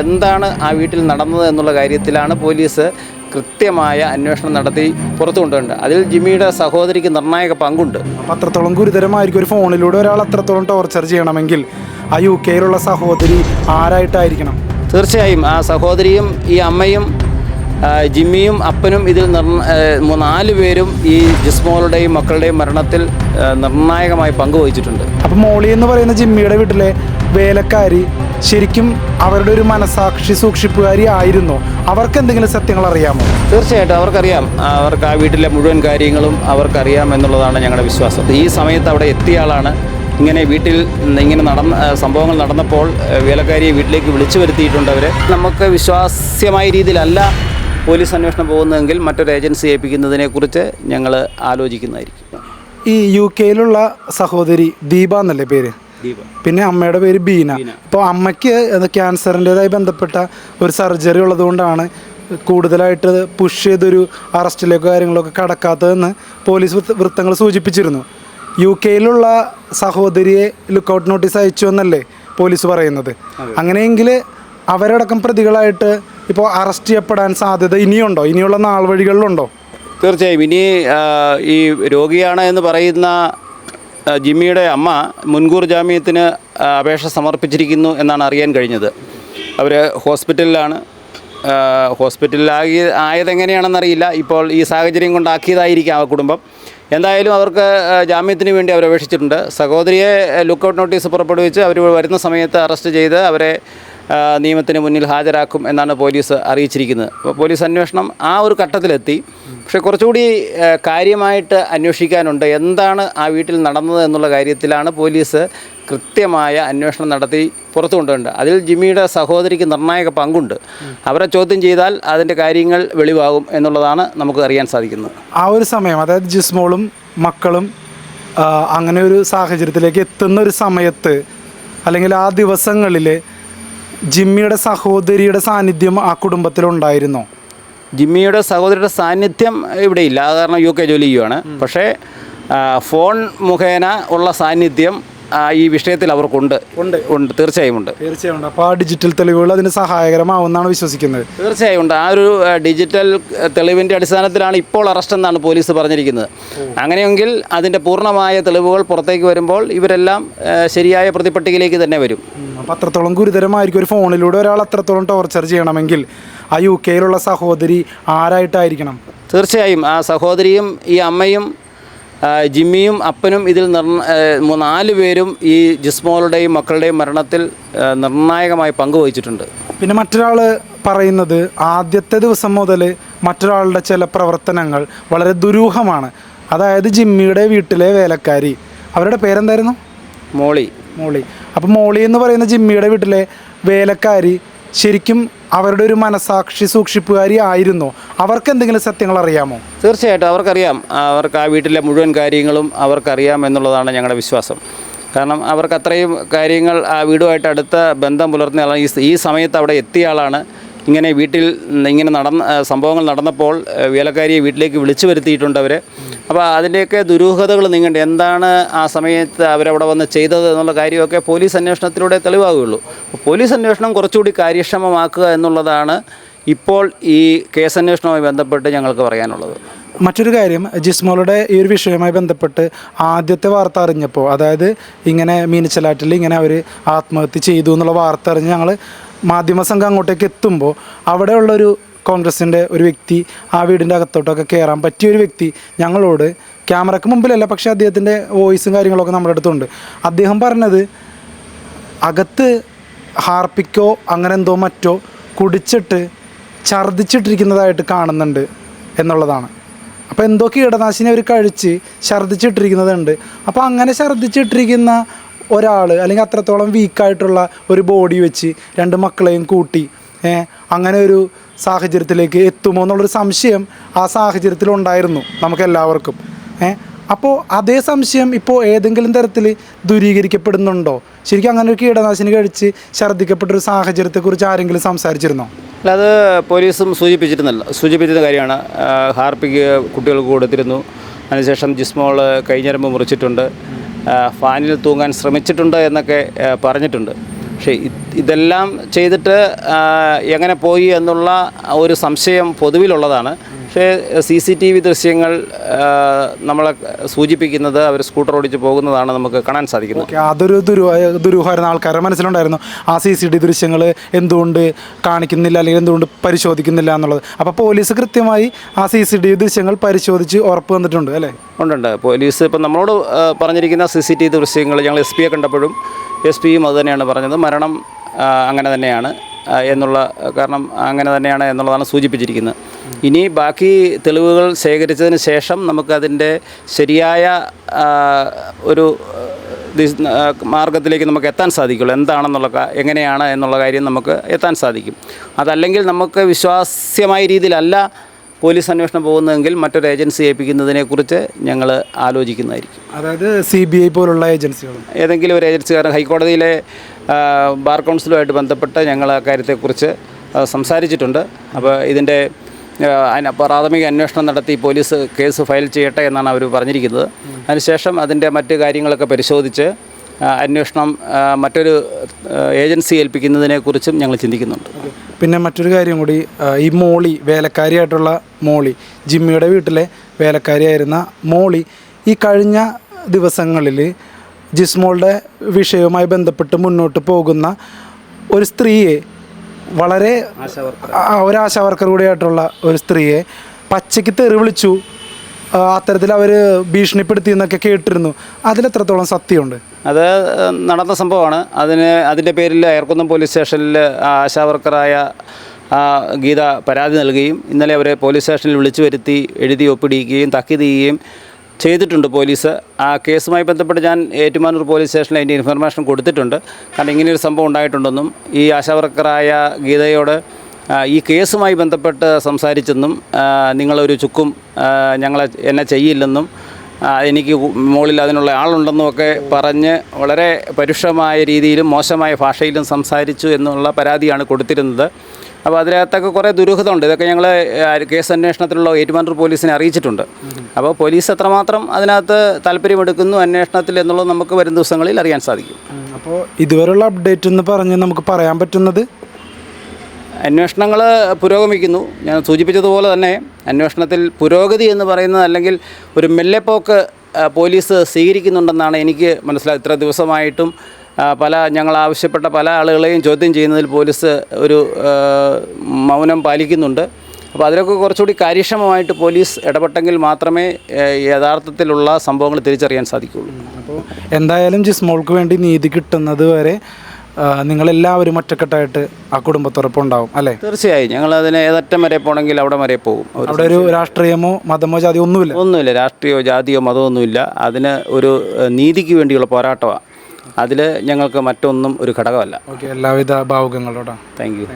എന്താണ് ആ വീട്ടിൽ നടന്നത് എന്നുള്ള കാര്യത്തിലാണ് പോലീസ് കൃത്യമായ അന്വേഷണം നടത്തി പുറത്തു കൊണ്ടുവരുന്നത് അതിൽ ജിമ്മിയുടെ സഹോദരിക്ക് നിർണായക പങ്കുണ്ട്. അപ്പം അത്രത്തോളം ഗുരുതരമായിരിക്കും ഒരു ഫോണിലൂടെ ഒരാൾ അത്രത്തോളം ടോർച്ചർ ചെയ്യണമെങ്കിൽ ആ യു കെയിലുള്ള സഹോദരി ആരായിട്ടായിരിക്കണം? തീർച്ചയായും ആ സഹോദരിയും ഈ അമ്മയും ജിമ്മിയും അപ്പനും ഇതിൽ നിർ നാല് പേരും ഈ ജിസ്മോളുടെയും മക്കളുടെയും മരണത്തിൽ നിർണായകമായി പങ്കുവഹിച്ചിട്ടുണ്ട്. അപ്പം മോളി എന്ന് പറയുന്ന ജിമ്മിയുടെ വീട്ടിലെ വേലക്കാരി ശരിക്കും അവരുടെ ഒരു മനസാക്ഷി സൂക്ഷിപ്പുകാരി ആയിരുന്നു. അവർക്ക് എന്തെങ്കിലും സത്യങ്ങൾ അറിയാമോ? തീർച്ചയായിട്ടും അവർക്കറിയാം. അവർക്ക് ആ വീട്ടിലെ മുഴുവൻ കാര്യങ്ങളും അവർക്കറിയാം എന്നുള്ളതാണ് ഞങ്ങളുടെ വിശ്വാസം. ഈ സമയത്ത് അവിടെ എത്തിയ ആളാണ്. ഇങ്ങനെ വീട്ടിൽ ഇങ്ങനെ നടന്ന സംഭവങ്ങൾ നടന്നപ്പോൾ വേലക്കാരിയെ വീട്ടിലേക്ക് വിളിച്ചു വരുത്തിയിട്ടുണ്ട് അവർ നമുക്ക് വിശ്വാസ്യമായ രീതിയിലല്ല പോലീസ് അന്വേഷണം പോകുന്നതെങ്കിൽ മറ്റൊരു ഏജൻസി ഏൽപ്പിക്കുന്നതിനെക്കുറിച്ച് ഞങ്ങൾ ആലോചിക്കുന്നതായിരിക്കും. ഈ യു കെയിലുള്ള സഹോദരി ദീപ എന്നല്ലേ പേര്? പിന്നെ അമ്മയുടെ പേര് ബീന. അപ്പോൾ അമ്മയ്ക്ക് ക്യാൻസറിന്റെതായി ബന്ധപ്പെട്ട ഒരു സർജറി ഉള്ളതുകൊണ്ടാണ് കൂടുതലായിട്ട് പുഷ് ചെയ്തൊരു അറസ്റ്റിലേക്ക് കാര്യങ്ങളൊക്കെ കടക്കാത്തതെന്ന് പോലീസ് വൃത്തങ്ങൾ സൂചിപ്പിച്ചിരുന്നു. യു കെയിലുള്ള സഹോദരിയെ ലുക്കൗട്ട് നോട്ടീസ് അയച്ചു എന്നല്ലേ പോലീസ് പറയുന്നത്. അങ്ങനെയെങ്കിൽ അവരടക്കം പ്രതികളായിട്ട് ഇപ്പോൾ അറസ്റ്റ് ചെയ്യപ്പെടാൻ സാധ്യത ഇനിയുണ്ടോ? ഇനിയുള്ള നാൾ വഴികളിലുണ്ടോ? തീർച്ചയായും. ഇനി ഈ രോഗിയാണ് എന്ന് പറയുന്ന ജിമ്മിയുടെ അമ്മ മുൻകൂർ ജാമ്യത്തിന് അപേക്ഷ സമർപ്പിച്ചിരിക്കുന്നു എന്നാണ് അറിയാൻ കഴിഞ്ഞത്. അവർ ഹോസ്പിറ്റലിലാണ്. ഹോസ്പിറ്റലിലാകി ആയതെങ്ങനെയാണെന്നറിയില്ല. ഇപ്പോൾ ഈ സാഹചര്യം കൊണ്ടാക്കിയതായിരിക്കാം ആ കുടുംബം. എന്തായാലും അവർക്ക് ജാമ്യത്തിന് വേണ്ടി അവർ അപേക്ഷിച്ചിട്ടുണ്ട് സഹോദരിയെ ലുക്കൗട്ട് നോട്ടീസ് പുറപ്പെടുവിച്ച് അവർ വരുന്ന സമയത്ത് അറസ്റ്റ് ചെയ്ത് അവരെ നിയമത്തിന് മുന്നിൽ ഹാജരാക്കും എന്നാണ് പോലീസ് അറിയിച്ചിരിക്കുന്നത്. അപ്പോൾ പോലീസ് അന്വേഷണം ആ ഒരു ഘട്ടത്തിലെത്തി. പക്ഷേ കുറച്ചുകൂടി കാര്യമായിട്ട് അന്വേഷിക്കാനുണ്ട്. എന്താണ് ആ വീട്ടിൽ നടന്നത് എന്നുള്ള കാര്യത്തിലാണ് പോലീസ് കൃത്യമായ അന്വേഷണം നടത്തി പുറത്തു കൊണ്ടുവരേണ്ടത്. അതിൽ ജിമ്മിയുടെ സഹോദരിക്ക് നിർണായക പങ്കുണ്ട്. അവരെ ചോദ്യം ചെയ്താൽ അതിന്റെ കാര്യങ്ങൾ വെളിവാകും എന്നുള്ളതാണ് നമുക്ക് അറിയാൻ സാധിക്കുന്നത്. ആ ഒരു സമയം അതായത് ജിസ്മോളും മക്കളും അങ്ങനെ ഒരു സാഹചര്യത്തിലേക്ക് എത്തുന്ന ഒരു സമയത്ത് അല്ലെങ്കിൽ ആ ദിവസങ്ങളിൽ ജിമ്മിയുടെ സഹോദരിയുടെ സാന്നിധ്യം ആ കുടുംബത്തിലുണ്ടായിരുന്നോ? ജിമ്മിയുടെ സഹോദരിയുടെ സാന്നിധ്യം ഇവിടെ അത് കാരണം യു കെ ജോലി ചെയ്യുവാണ്. പക്ഷേ ഫോൺ മുഖേന ഉള്ള സാന്നിധ്യം ഈ വിഷയത്തിൽ അവർക്കുണ്ട്. ഉണ്ട്. ഉണ്ട്. തീർച്ചയായും ഉണ്ട്. തീർച്ചയായും അപ്പോൾ ആ ഡിജിറ്റൽ തെളിവുകൾ അതിന് സഹായകരമാവുമെന്നാണ് വിശ്വസിക്കുന്നത്. തീർച്ചയായും ഉണ്ട്. ആ ഒരു ഡിജിറ്റൽ തെളിവിന്റെ അടിസ്ഥാനത്തിലാണ് ഇപ്പോൾ അറസ്റ്റ് എന്നാണ് പോലീസ് പറഞ്ഞിരിക്കുന്നത്. അങ്ങനെയെങ്കിൽ അതിന്റെ പൂർണമായ തെളിവുകൾ പുറത്തേക്ക് വരുമ്പോൾ ഇവരെല്ലാം ശരിയായ പ്രതിപട്ടികയിലേക്ക് തന്നെ വരും. അപ്പോൾ അത്രത്തോളം ഗുരുതരമായിരിക്കും ഒരു ഫോണിലൂടെ ഒരാൾ അത്രത്തോളം ടോർച്ചർ ചെയ്യണമെങ്കിൽ ആ യു കെയിലുള്ള സഹോദരി ആരായിട്ടായിരിക്കണം? തീർച്ചയായും ആ സഹോദരിയും ഈ അമ്മയും ജിമ്മിയും അപ്പനും ഇതിൽ നിർണ നാല് പേരും ഈ ജിസ്മോളുടെയും മക്കളുടെയും മരണത്തിൽ നിർണായകമായി പങ്കുവഹിച്ചിട്ടുണ്ട്. പിന്നെ മറ്റൊരാൾ പറയുന്നത് ആദ്യത്തെ ദിവസം മുതൽ മറ്റൊരാളുടെ ചില പ്രവർത്തനങ്ങൾ വളരെ ദുരൂഹമാണ്. അതായത് ജിമ്മിയുടെ വീട്ടിലെ വേലക്കാരി. അവരുടെ പേരെന്തായിരുന്നു? മോളി. മോളി. അപ്പോൾ മോളി എന്ന് പറയുന്ന ജിമ്മിയുടെ വീട്ടിലെ വേലക്കാരി ശരിക്കും അവരുടെ ഒരു മനസാക്ഷി സൂക്ഷിപ്പുകാരി ആയിരുന്നു. അവർക്ക് എന്തെങ്കിലും സത്യങ്ങൾ അറിയാമോ? തീർച്ചയായിട്ടും അവർക്കറിയാം. അവർക്ക് ആ വീട്ടിലെ മുഴുവൻ കാര്യങ്ങളും അവർക്കറിയാം എന്നുള്ളതാണ് ഞങ്ങളുടെ വിശ്വാസം. കാരണം അവർക്ക് അത്രയും കാര്യങ്ങൾ ആ വീടുമായിട്ട് അടുത്ത ബന്ധം പുലർത്തുന്ന ഈ സമയത്ത് അവിടെ എത്തിയ ആളാണ്. ഇങ്ങനെ വീട്ടിൽ ഇങ്ങനെ നടന്ന സംഭവങ്ങൾ നടന്നപ്പോൾ വേലക്കാരിയെ വീട്ടിലേക്ക് വിളിച്ചു വരുത്തിയിട്ടുണ്ട് അവർ അപ്പോൾ അതിന്റെയൊക്കെ ദുരൂഹതകൾ നീങ്ങേണ്ട. എന്താണ് ആ സമയത്ത് അവരവിടെ വന്ന് ചെയ്തത് എന്നുള്ള കാര്യമൊക്കെ പോലീസ് അന്വേഷണത്തിലൂടെ തെളിവാകുകയുള്ളൂ. പോലീസ് അന്വേഷണം കുറച്ചുകൂടി കാര്യക്ഷമമാക്കുക എന്നുള്ളതാണ് ഇപ്പോൾ ഈ കേസ് അന്വേഷണവുമായി ബന്ധപ്പെട്ട് ഞങ്ങൾക്ക് പറയാനുള്ളത്. മറ്റൊരു കാര്യം ജിസ്മോളുടെ ഈ ഒരു വിഷയവുമായി ബന്ധപ്പെട്ട് ആദ്യത്തെ വാർത്ത അറിഞ്ഞപ്പോൾ അതായത് ഇങ്ങനെ മീനച്ചലാറ്റിൽ ഇങ്ങനെ അവർ ആത്മഹത്യ ചെയ്തു എന്നുള്ള വാർത്ത അറിഞ്ഞ് ഞങ്ങൾ മാധ്യമസംഘം അങ്ങോട്ടേക്ക് എത്തുമ്പോൾ അവിടെയുള്ളൊരു കോൺഗ്രസിന്റെ ഒരു വ്യക്തി ആ വീടിന്റെ അകത്തോട്ടൊക്കെ കയറാൻ പറ്റിയ ഒരു വ്യക്തി ഞങ്ങളോട് ക്യാമറയ്ക്ക് മുമ്പിലല്ല പക്ഷേ അദ്ദേഹത്തിന്റെ വോയിസും കാര്യങ്ങളൊക്കെ നമ്മുടെ അടുത്തുണ്ട്. അദ്ദേഹം പറഞ്ഞത് അകത്ത് ഹാർപ്പിക്കോ അങ്ങനെ എന്തോ മറ്റോ കുടിച്ചിട്ട് ഛർദ്ദിച്ചിട്ടിരിക്കുന്നതായിട്ട് കാണുന്നുണ്ട് എന്നുള്ളതാണ്. അപ്പോൾ എന്തോ കീടനാശിനി അവർ കഴിച്ച് ഛർദ്ദിച്ചിട്ടിരിക്കുന്നതുണ്ട് അപ്പോൾ അങ്ങനെ ഛർദ്ദിച്ചിട്ടിരിക്കുന്ന ഒരാൾ അല്ലെങ്കിൽ അത്രത്തോളം വീക്കായിട്ടുള്ള ഒരു ബോഡി വെച്ച് രണ്ട് മക്കളെയും കൂട്ടി അങ്ങനെ ഒരു സാഹചര്യത്തിലേക്ക് എത്തുമോ എന്നുള്ളൊരു സംശയം ആ സാഹചര്യത്തിലുണ്ടായിരുന്നു നമുക്കെല്ലാവർക്കും ഏ. അപ്പോൾ അതേ സംശയം ഇപ്പോൾ ഏതെങ്കിലും തരത്തിൽ ദൂരീകരിക്കപ്പെടുന്നുണ്ടോ? ശരിക്കും അങ്ങനെ ഒരു കീടനാശിനി കഴിച്ച് ഛർദ്ദിക്കപ്പെട്ടൊരു സാഹചര്യത്തെക്കുറിച്ച് ആരെങ്കിലും സംസാരിച്ചിരുന്നോ? അല്ല അത് പോലീസും സൂചിപ്പിച്ചിരുന്നല്ല സൂചിപ്പിച്ചിരുന്ന കാര്യമാണ്. ഹാർപ്പിക്ക് കുട്ടികൾക്ക് കൊടുത്തിരുന്നു. അതിനുശേഷം ജിസ്മോൾ കൈഞ്ഞരമ്പ് മുറിച്ചിട്ടുണ്ട്. ഫാനിൽ തൂങ്ങാൻ ശ്രമിച്ചിട്ടുണ്ട് എന്നൊക്കെ പറഞ്ഞിട്ടുണ്ട്. പക്ഷേ ഇതെല്ലാം ചെയ്തിട്ട് എങ്ങനെ പോയി എന്നുള്ള ഒരു സംശയം പൊതുവിലുള്ളതാണ്. പക്ഷേ സി സി ടി വി ദൃശ്യങ്ങൾ നമ്മളെ സൂചിപ്പിക്കുന്നത് അവർ സ്കൂട്ടർ ഓടിച്ച് പോകുന്നതാണ് നമുക്ക് കാണാൻ സാധിക്കുന്നത്. അതൊരു ദുരു ദുരൂഹമായിരുന്ന ആൾക്കാരുടെ മനസ്സിലുണ്ടായിരുന്നു. ആ സി സി ടി ദൃശ്യങ്ങൾ എന്തുകൊണ്ട് കാണിക്കുന്നില്ല അല്ലെങ്കിൽ എന്തുകൊണ്ട് പരിശോധിക്കുന്നില്ല എന്നുള്ളത്. അപ്പോൾ പോലീസ് കൃത്യമായി ആ സി സി ടി വി ദൃശ്യങ്ങൾ പരിശോധിച്ച് ഉറപ്പ് വന്നിട്ടുണ്ട് അല്ലേ? ഉണ്ടുണ്ട്. പോലീസ് ഇപ്പം നമ്മളോട് പറഞ്ഞിരിക്കുന്ന സി സി ടി വി ദൃശ്യങ്ങൾ ഞങ്ങൾ എസ് പിയെ കണ്ടപ്പോഴും എസ് പിയും അത് തന്നെയാണ് പറഞ്ഞത്. മരണം അങ്ങനെ തന്നെയാണ്. എന്നുള്ള കാരണം അങ്ങനെ തന്നെയാണ് എന്നുള്ളതാണ് സൂചിപ്പിച്ചിരിക്കുന്നത്. ഇനി ബാക്കി തെളിവുകൾ ശേഖരിച്ചതിന് ശേഷം നമുക്കതിന്റെ ശരിയായ ഒരു മാർഗത്തിലേക്ക് നമുക്ക് എത്താൻ സാധിക്കുള്ളൂ. എന്താണെന്നുള്ള എങ്ങനെയാണ് എന്നുള്ള കാര്യം നമുക്ക് എത്താൻ സാധിക്കും. അതല്ലെങ്കിൽ നമുക്ക് വിശ്വാസ്യമായ രീതിയിലല്ല പോലീസ് അന്വേഷണം പോകുന്നതെങ്കിൽ മറ്റൊരു ഏജൻസി ഏൽപ്പിക്കുന്നതിനെക്കുറിച്ച് ഞങ്ങൾ ആലോചിക്കുന്നതായിരിക്കും. അതായത് സി ബി ഐ പോലുള്ള ഏജൻസികൾ ഏതെങ്കിലും ഒരു ഏജൻസിക്കാരൻ ഹൈക്കോടതിയിലെ ബാർ കൗൺസിലുമായിട്ട് ബന്ധപ്പെട്ട് ഞങ്ങൾ ആ കാര്യത്തെക്കുറിച്ച് സംസാരിച്ചിട്ടുണ്ട്. അപ്പോൾ ഇതിന്റെ പ്രാഥമിക അന്വേഷണം നടത്തി പോലീസ് കേസ് ഫയൽ ചെയ്യട്ടെ എന്നാണ് അവർ പറഞ്ഞിരിക്കുന്നത്. അതിനുശേഷം അതിന്റെ മറ്റ് കാര്യങ്ങളൊക്കെ പരിശോധിച്ച് അന്വേഷണം മറ്റൊരു ഏജൻസി ഏൽപ്പിക്കുന്നതിനെക്കുറിച്ചും ഞങ്ങൾ ചിന്തിക്കുന്നുണ്ട്. പിന്നെ മറ്റൊരു കാര്യം കൂടി ഈ മോളി വേലക്കാരിയായിട്ടുള്ള മോളി ജിമ്മിയുടെ വീട്ടിലെ വേലക്കാരിയായിരുന്ന മോളി ഈ കഴിഞ്ഞ ദിവസങ്ങളിൽ ജിസ്മോളുടെ വിഷയവുമായി ബന്ധപ്പെട്ട് മുന്നോട്ട് പോകുന്ന ഒരു സ്ത്രീയെ വളരെ ഒരു ആശാവർക്കർ കൂടിയായിട്ടുള്ള ഒരു സ്ത്രീയെ പച്ചയ്ക്ക് തെറി വിളിച്ചു. അത്തരത്തിൽ അവർ ഭീഷണിപ്പെടുത്തി എന്നൊക്കെ കേട്ടിരുന്നു. അതിലെത്രത്തോളം സത്യമുണ്ട്? അത് നടന്ന സംഭവമാണ്. അതിന് അതിന്റെ പേരിൽ അയർക്കുന്നം പോലീസ് സ്റ്റേഷനിൽ ആശാവർക്കറായ ഗീത പരാതി നൽകുകയും ഇന്നലെ അവരെ പോലീസ് സ്റ്റേഷനിൽ വിളിച്ചു വരുത്തി എഴുതി ഒപ്പിടിക്കുകയും താക്കീത് ചെയ്യുകയും ചെയ്തിട്ടുണ്ട് പോലീസ്. ആ കേസുമായി ബന്ധപ്പെട്ട് ഞാൻ ഏറ്റുമാനൂർ പോലീസ് സ്റ്റേഷനിൽ അതിന്റെ ഇൻഫർമേഷൻ കൊടുത്തിട്ടുണ്ട്. കാരണം ഇങ്ങനെയൊരു സംഭവം ഉണ്ടായിട്ടുണ്ടെന്നും ഈ ആശാവർക്കറായ ഗീതയോട് ഈ കേസുമായി ബന്ധപ്പെട്ട് സംസാരിച്ചെന്നും നിങ്ങളൊരു ചുക്കും ഞങ്ങൾ എന്നെ ചെയ്യില്ലെന്നും എനിക്ക് മുകളിൽ അതിനുള്ള ആളുണ്ടെന്നും ഒക്കെ പറഞ്ഞ് വളരെ പരുഷമായ രീതിയിലും മോശമായ ഭാഷയിലും സംസാരിച്ചു എന്നുള്ള പരാതിയാണ് കൊടുത്തിരുന്നത്. അപ്പോൾ അതിനകത്തൊക്കെ കുറേ ദുരൂഹതയുണ്ട്. ഇതൊക്കെ ഞങ്ങൾ കേസ് അന്വേഷണത്തിലുള്ള ഏറ്റുമാനൂർ പോലീസിനെ അറിയിച്ചിട്ടുണ്ട്. അപ്പോൾ പോലീസ് എത്രമാത്രം അതിനകത്ത് താല്പര്യമെടുക്കുന്നു അന്വേഷണത്തിൽ എന്നുള്ളത് നമുക്ക് വരും ദിവസങ്ങളിൽ അറിയാൻ സാധിക്കും. അപ്പോൾ ഇതുവരെയുള്ള അപ്ഡേറ്റ് എന്ന് പറഞ്ഞ് നമുക്ക് പറയാൻ പറ്റുന്നത്? അന്വേഷണങ്ങൾ പുരോഗമിക്കുന്നു. ഞാൻ സൂചിപ്പിച്ചതുപോലെ തന്നെ അന്വേഷണത്തിൽ പുരോഗതി എന്ന് പറയുന്നത് അല്ലെങ്കിൽ ഒരു മെല്ലെപ്പോക്ക് പോലീസ് സ്വീകരിക്കുന്നുണ്ടെന്നാണ് എനിക്ക് മനസ്സിലായത്. ഇത്ര ദിവസമായിട്ടും പല ഞങ്ങൾ ആവശ്യപ്പെട്ട പല ആളുകളെയും ചോദ്യം ചെയ്യുന്നതിൽ പോലീസ് ഒരു മൗനം പാലിക്കുന്നുണ്ട്. അപ്പോൾ അതിലൊക്കെ കുറച്ചുകൂടി കാര്യക്ഷമമായിട്ട് പോലീസ് ഇടപെട്ടെങ്കിൽ മാത്രമേ യഥാർത്ഥത്തിലുള്ള സംഭവങ്ങൾ തിരിച്ചറിയാൻ സാധിക്കുകയുള്ളൂ. അപ്പോൾ എന്തായാലും ജിസ്മോൾക്ക് വേണ്ടി നീതി കിട്ടുന്നത് വരെ നിങ്ങളെല്ലാവരും ഒറ്റക്കെട്ടായിട്ട് ആ കുടുംബത്തോടൊപ്പം ഉണ്ടാവും അല്ലേ? തീർച്ചയായും. ഞങ്ങൾ അതിന് ഏതറ്റം വരെ പോകണമെങ്കിൽ അവിടെ വരെ പോകും. അവിടെ ഒരു രാഷ്ട്രീയമോ മതമോ ജാതിയോ ഒന്നുമില്ല? ഒന്നുമില്ല. രാഷ്ട്രീയമോ ജാതിയോ മതമോ ഒന്നുമില്ല. അതിന് ഒരു നീതിക്ക് വേണ്ടിയുള്ള പോരാട്ടമാണ് അതിൽ ഞങ്ങൾക്ക് മറ്റൊന്നും ഒരു ഘടകമല്ല. ഓക്കെ എല്ലാവിധ ഭാവുകങ്ങളോടാ. Thank you